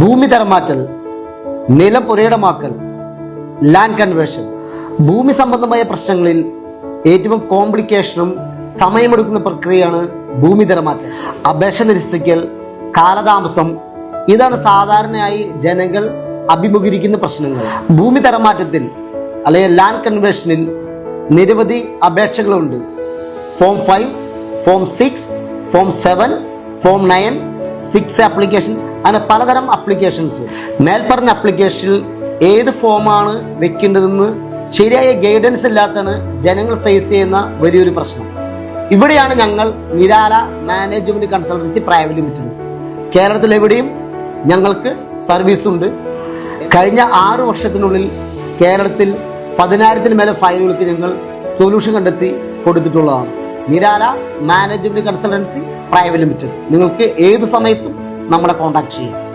ഭൂമി തരംമാറ്റൽ നിലം പുരയിടമാക്കൽ land conversion ഭൂമി സംബന്ധമായ പ്രശ്നങ്ങളിൽ ഏറ്റവും കോംപ്ലിക്കേഷനും സമയമെടുക്കുന്ന പ്രക്രിയയാണ് ഭൂമി തരംമാറ്റൽ. അപേക്ഷ നിരസിക്കൽ കാലതാമസം ഇതാണ് സാധാരണയായി ജനങ്ങൾ അഭിമുഖീകരിക്കുന്ന പ്രശ്നങ്ങൾ. ഭൂമി തരംമാറ്റത്തിൽ അല്ലെങ്കിൽ ലാൻഡ് കൺവേർഷനിൽ നിരവധി അപേക്ഷകളുണ്ട്. Form five form six form seven form nine six application അങ്ങനെ പലതരം അപ്ലിക്കേഷൻസ് മേൽപ്പറഞ്ഞ അപ്ലിക്കേഷനിൽ ഏത് ഫോമാണ് വെക്കേണ്ടതെന്ന് ശരിയായ ഗൈഡൻസ് ഇല്ലാത്താണ് ജനങ്ങൾ ഫേസ് ചെയ്യുന്ന വലിയൊരു പ്രശ്നം. ഇവിടെയാണ് ഞങ്ങൾ Nirala management consultancy private limited കേരളത്തിൽ എവിടെയും ഞങ്ങൾക്ക് സർവീസ് ഉണ്ട്. കഴിഞ്ഞ ആറ് വർഷത്തിനുള്ളിൽ കേരളത്തിൽ പതിനായിരത്തിന് മേലെ ഫയലുകൾക്ക് ഞങ്ങൾ സൊല്യൂഷൻ കണ്ടെത്തി കൊടുത്തിട്ടുള്ളതാണ്. Nirala management consultancy private limited നിങ്ങൾക്ക് ഏത് സമയത്തും നമ്മളെ കോൺടാക്ട് ചെയ്യാം.